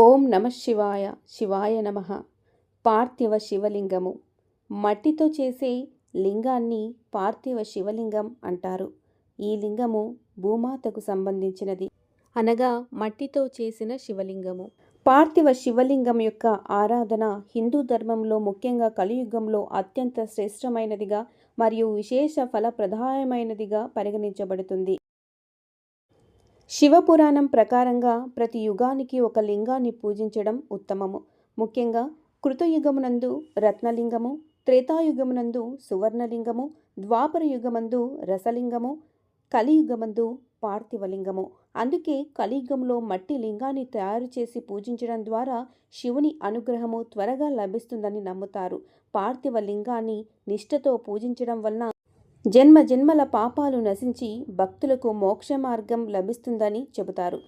ఓం నమ శివాయ శివాయ నమ. పార్థివ శివలింగము. మట్టితో చేసే లింగాన్ని పార్థివ శివలింగం అంటారు. ఈ లింగము భూమాతకు సంబంధించినది. అనగా మట్టితో చేసిన శివలింగము. పార్థివ శివలింగం యొక్క ఆరాధన హిందూ ధర్మంలో ముఖ్యంగా కలియుగంలో అత్యంత శ్రేష్టమైనదిగా మరియు విశేష ఫలప్రదాయమైనదిగా పరిగణించబడుతుంది. శివపురాణం ప్రకారంగా ప్రతి యుగానికి ఒక లింగాన్ని పూజించడం ఉత్తమము. ముఖ్యంగా కృతయుగమునందు రత్నలింగము త్రేతాయుగమునందు సువర్ణలింగము ద్వాపర యుగమందు రసలింగము కలియుగమందు పార్థివలింగము. అందుకే కలియుగంలో మట్టి లింగాన్ని తయారు చేసి పూజించడం ద్వారా శివుని అనుగ్రహము త్వరగా లభిస్తుందని నమ్ముతారు. పార్థివ లింగాన్ని నిష్ఠతో పూజించడం వలన జన్మ జన్మల పాపాలు నశించి భక్తులకు మోక్ష మార్గం లభిస్తుందని చెబుతారు.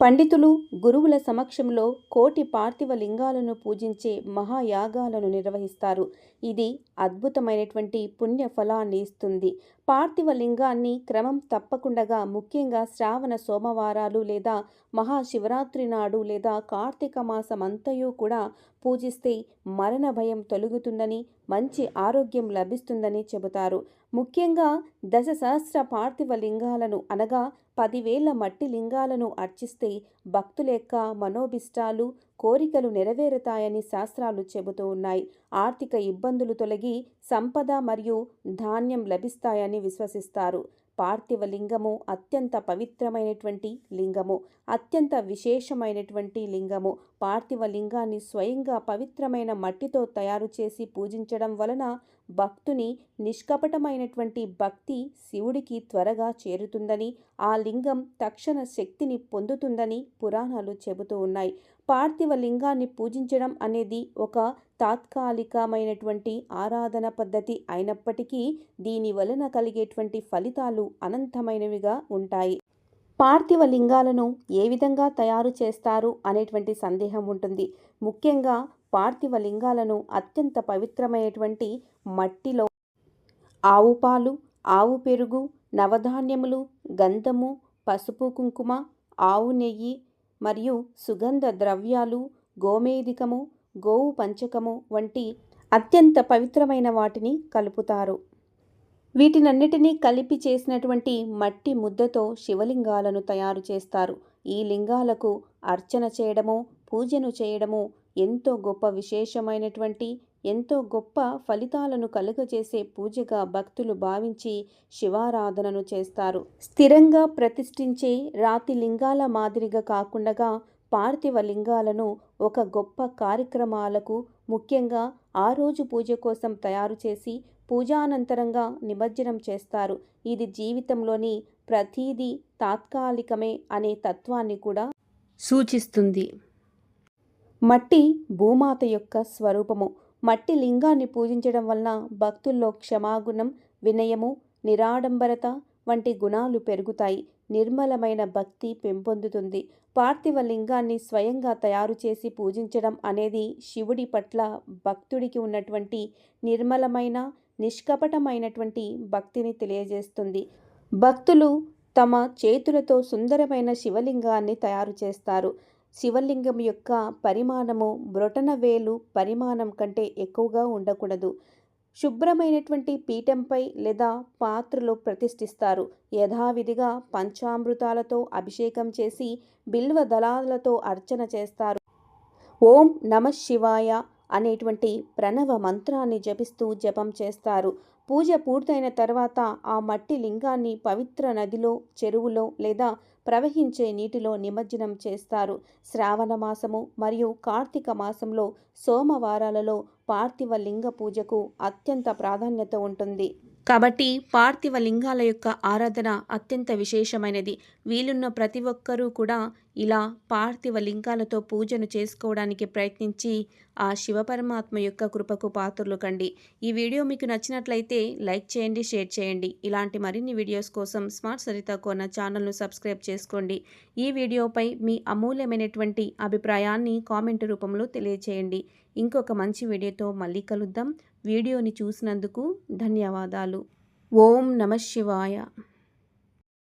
పండితులు గురువుల సమక్షంలో కోటి పార్థివ లింగాలను పూజించే మహాయాగాలను నిర్వహిస్తారు. ఇది అద్భుతమైనటువంటి పుణ్య ఫలాన్ని ఇస్తుంది. పార్థివ లింగాన్ని క్రమం తప్పకుండా ముఖ్యంగా శ్రావణ సోమవారాలు లేదా మహాశివరాత్రి నాడు లేదా కార్తీక మాసమంతయు కూడా పూజిస్తే మరణ భయం తొలగుతుందని మంచి ఆరోగ్యం లభిస్తుందని చెబుతారు. ముఖ్యంగా దశ సహస్ర పార్థివ లింగాలను అనగా పదివేల మట్టి లింగాలను అర్చిస్తే భక్తుల యొక్క మనోభిష్టాలు కోరికలు నెరవేరుతాయని శాస్త్రాలు చెబుతూ ఉన్నాయి. ఆర్థిక ఇబ్బందులు తొలగి సంపద మరియు ధాన్యం లభిస్తాయని విశ్వసిస్తారు. పార్థివ లింగము అత్యంత పవిత్రమైనటువంటి లింగము అత్యంత విశేషమైనటువంటి లింగము. పార్థివ లింగాన్ని స్వయంగా పవిత్రమైన మట్టితో తయారు చేసి పూజించడం వలన భక్తుని నిష్కపటమైనటువంటి భక్తి శివుడికి త్వరగా చేరుతుందని ఆ లింగం తక్షణ శక్తిని పొందుతుందని పురాణాలు చెబుతూ ఉన్నాయి. పార్థివ లింగాన్ని పూజించడం అనేది ఒక తాత్కాలికమైనటువంటి ఆరాధన పద్ధతి అయినప్పటికీ దీని వలన కలిగేటువంటి ఫలితాలు అనంతమైనవిగా ఉంటాయి. పార్థివ లింగాలను ఏ విధంగా తయారు చేస్తారు అనేటువంటి సందేహం ఉంటుంది. ముఖ్యంగా పార్థివ లింగాలను అత్యంత పవిత్రమైనటువంటి మట్టిలో ఆవు పాలు ఆవు పెరుగు నవధాన్యములు గంధము పసుపు కుంకుమ ఆవు నెయ్యి మరియు సుగంధ ద్రవ్యాలు గోమేధికము గోవు పంచకము వంటి అత్యంత పవిత్రమైన వాటిని కలుపుతారు. వీటినన్నిటినీ కలిపి చేసినటువంటి మట్టి ముద్దతో శివలింగాలను తయారు చేస్తారు. ఈ లింగాలకు అర్చన చేయడము పూజను చేయడము ఎంతో గొప్ప విశేషమైనటువంటి ఎంతో గొప్ప ఫలితాలను కలుగజేసే పూజగా భక్తులు భావించి శివారాధనను చేస్తారు. స్థిరంగా ప్రతిష్ఠించే రాతి లింగాల మాదిరిగా కాకుండా పార్థివ లింగాలను ఒక గొప్ప కార్యక్రమాలకు ముఖ్యంగా ఆ రోజు పూజ కోసం తయారు చేసి పూజానంతరంగా నిమజ్జనం చేస్తారు. ఇది జీవితంలోని ప్రతీది తాత్కాలికమే అనే తత్వాన్ని కూడా సూచిస్తుంది. మట్టి భూమాత యొక్క స్వరూపము. మట్టి లింగాన్ని పూజించడం వలన భక్తుల్లో క్షమాగుణం వినయము నిరాడంబరత వంటి గుణాలు పెరుగుతాయి. నిర్మలమైన భక్తి పెంపొందుతుంది. పార్థివ లింగాన్ని స్వయంగా తయారు చేసి పూజించడం అనేది శివుడి పట్ల భక్తుడికి ఉన్నటువంటి నిర్మలమైన నిష్కపటమైనటువంటి భక్తిని తెలియజేస్తుంది. భక్తులు తమ చేతులతో సుందరమైన శివలింగాన్ని తయారు చేస్తారు. శివలింగం యొక్క పరిమాణము బ్రొటనవేలు పరిమాణం కంటే ఎక్కువగా ఉండకూడదు. శుభ్రమైనటువంటి పీఠంపై లేదా పాత్రలో ప్రతిష్ఠిస్తారు. యథావిధిగా పంచామృతాలతో అభిషేకం చేసి బిల్వ దళాలతో అర్చన చేస్తారు. ఓం నమ శివాయ అనేటువంటి ప్రణవ మంత్రాన్ని జపిస్తూ జపం చేస్తారు. పూజ పూర్తయిన తర్వాత ఆ మట్టి లింగాన్ని పవిత్ర నదిలో చెరువులో లేదా ప్రవహించే నీటిలో నిమజ్జనం చేస్తారు. శ్రావణ మాసము మరియు కార్తీక మాసంలో సోమవారాలలో పార్థివ లింగ పూజకు అత్యంత ప్రాధాన్యత ఉంటుంది. కాబట్టి పార్థివ లింగాల యొక్క ఆరాధన అత్యంత విశేషమైనది. వీలున్న ప్రతి ఒక్కరూ కూడా ఇలా పార్థివ లింగాలతో పూజను చేసుకోవడానికి ప్రయత్నించి ఆ శివపరమాత్మ యొక్క కృపకు పాత్రలు కండి. ఈ వీడియో మీకు నచ్చినట్లయితే లైక్ చేయండి షేర్ చేయండి. ఇలాంటి మరిన్ని వీడియోస్ కోసం స్మార్ట్ సరిత కోన ఛానల్ను సబ్స్క్రైబ్ చేసుకోండి. ఈ వీడియోపై మీ అమూల్యమైనటువంటి అభిప్రాయాన్ని కామెంట్ రూపంలో తెలియచేయండి. ఇంకొక మంచి వీడియోతో మళ్ళీ కలుద్దాం. వీడియోని చూసినందుకు ధన్యవాదాలు. ఓం నమ శివాయ.